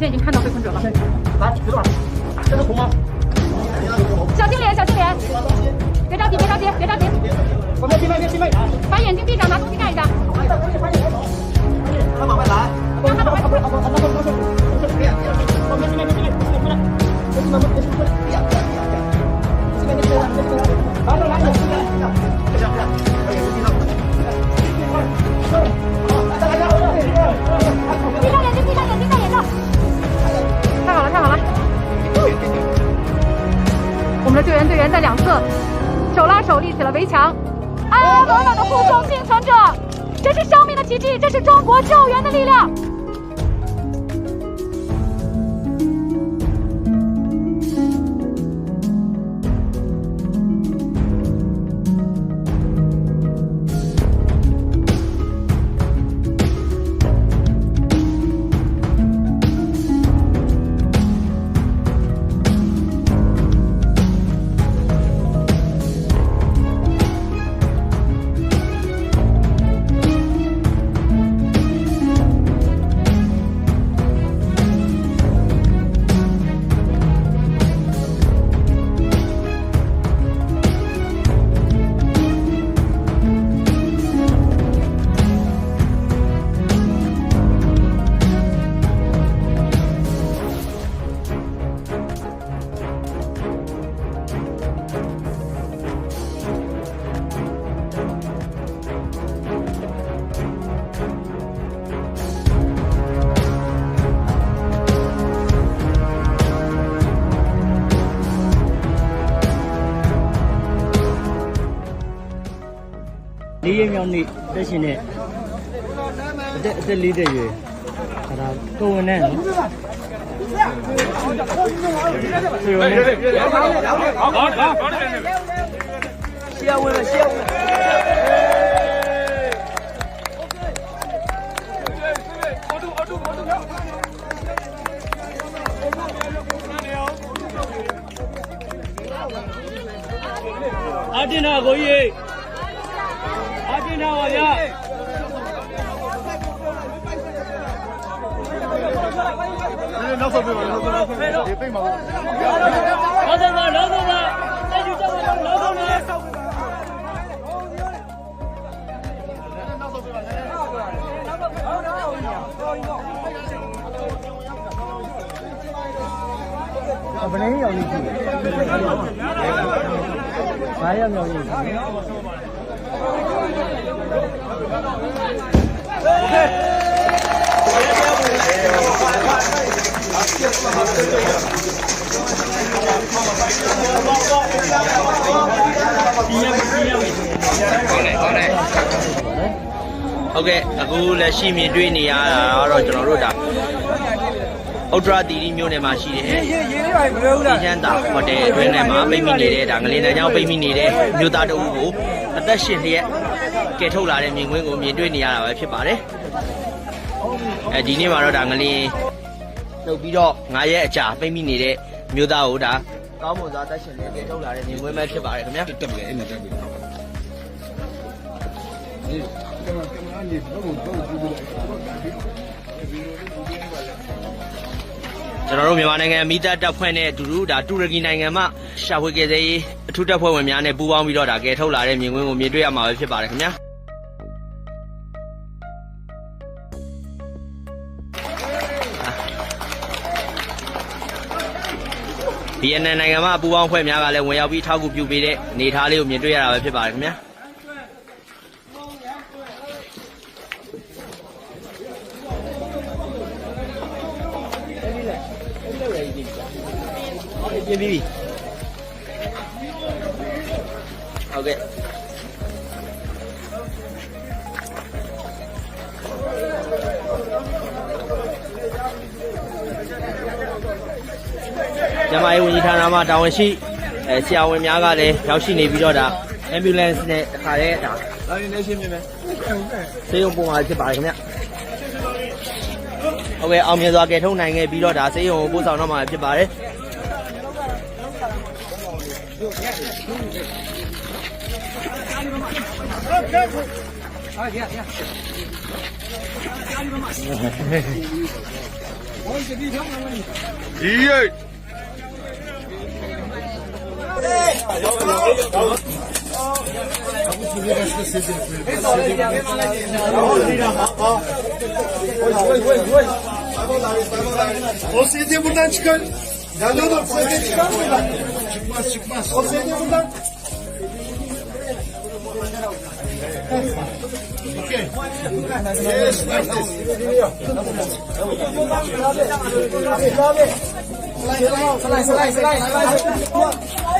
现在已经看到被困者了。来，别动，这是红吗？小心脸，小心脸，别着急，别着急，别着急，我们闭麦，别闭麦，把眼睛闭上，拿东西盖一下。围墙，安安稳稳的护送幸存者。这是生命的奇迹，这是中国救援的力量。 လေးရက်မြောက်နေ့တက်ရှင်တဲ့အသက်အသက်လေးတဲ့ရွယ်ဒါဒါကိုဝင်နဲ့နော်ဆွေဝင်နဲ့ရှေ့ဝင်ရှေ့ဝင်အာတင်နာကိုကြီး အာတင်နာပါဗျာနောက်ဆုံးပြပါနောက်ဆုံးနောက်ဆုံးဒီပိတ်မှာနောက်ဆုံးပါနောက်ဆုံး ဟုတ်ကဲ့အခုလက်ရှိမြင်တွေ့နေရတာကတော့ကျွန်တော်တို့ဒါဥတ္တရာတီတီမြို့နယ်မှာရှိတယ်ရေရေလေးပါမပြောဘူးလားဒီချမ်းသာဟိုတယ်အတွင်းထဲမှာပိတ်မိနေတဲ့ဒါငလင်တန်းကြောင်းပိတ်မိနေတဲ့မြို့သားတအုပ်ကိုအသက်ရှင်လျက် ကယ်ထုတ်လာတဲ့မြင်ကွင်းကိုမြင်တွေ့နေရတာပဲဖြစ်ပါတယ်အဲဒီနေ့မှာတော့ဒါငလင်နှုတ်ပြီးတော့9ရက်အကြာပိတ်မိနေတဲ့မြို့သားကိုဒါကောင်းမွန်စွာအသက်ရှင်လျက်ကယ်ထုတ်လာတဲ့မြင်ကွင်းပဲဖြစ်ပါတယ်ခင်ဗျာတက်ပြီအဲ့နဲ့တက်ပြီဒီကမ္ဘာကမ္ဘာနေတော့တော့ကြည့်ပြီးကျွန်တော်တို့မြန်မာနိုင်ငံမိသားတပ်ဖွဲ့နဲ့အတူတူဒါတူရကီနိုင်ငံမှရှာဖွေကယ်ဆယ်ရေးအထူးတပ်ဖွဲ့ဝင်များနဲ့ပူးပေါင်းပြီးတော့ဒါကယ်ထုတ်လာတဲ့မြင်ကွင်းကိုမြင်တွေ့ရမှာပဲဖြစ်ပါတယ်ခင်ဗျာ ဗီယက်နမ်နိုင်ငံမှာပူးပေါင်းဖွဲ့များကလည်းဝင်ရောက်ပြီးထောက်ကူပြုပေးတဲ့နေသားလေးကိုမြင်တွေ့ရတာပဲဖြစ်ပါတယ်ခင်ဗျာပြင်ပြီးပြီဟုတ်ကဲ့ ကျမရေးဝန်ကြီးဌာနမှတာဝန်ရှိအဲဆရာဝန်များကလည်းရောက်ရှိနေပြီးတော့ဒါ ambulance နဲ့တခါတည်းဒါဒါရင်းနေရှင်းပြမယ်ဆေးရုံပုံမှာဖြစ်ပါတယ်ခင်ဗျဟုတ်ကဲ့အောင်မြင်စွာကယ်ထုတ်နိုင်ခဲ့ပြီးတော့ဒါဆေးရုံကိုပို့ဆောင်တော့မှာဖြစ်ပါတယ်အားရရဒီရဲ့ O sedye buradan çıkar. Ya ne olur sedye çıkar mı lan? Çıkmaz çıkmaz. O sedye buradan. Okay. Yes, like this. Selay, selay, selay, selay, selay.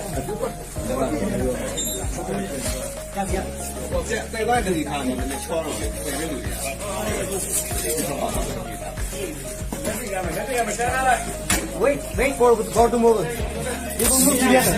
我这在外头你看，我们那敲了，在这里。Wait, wait for the car to move. You will move together.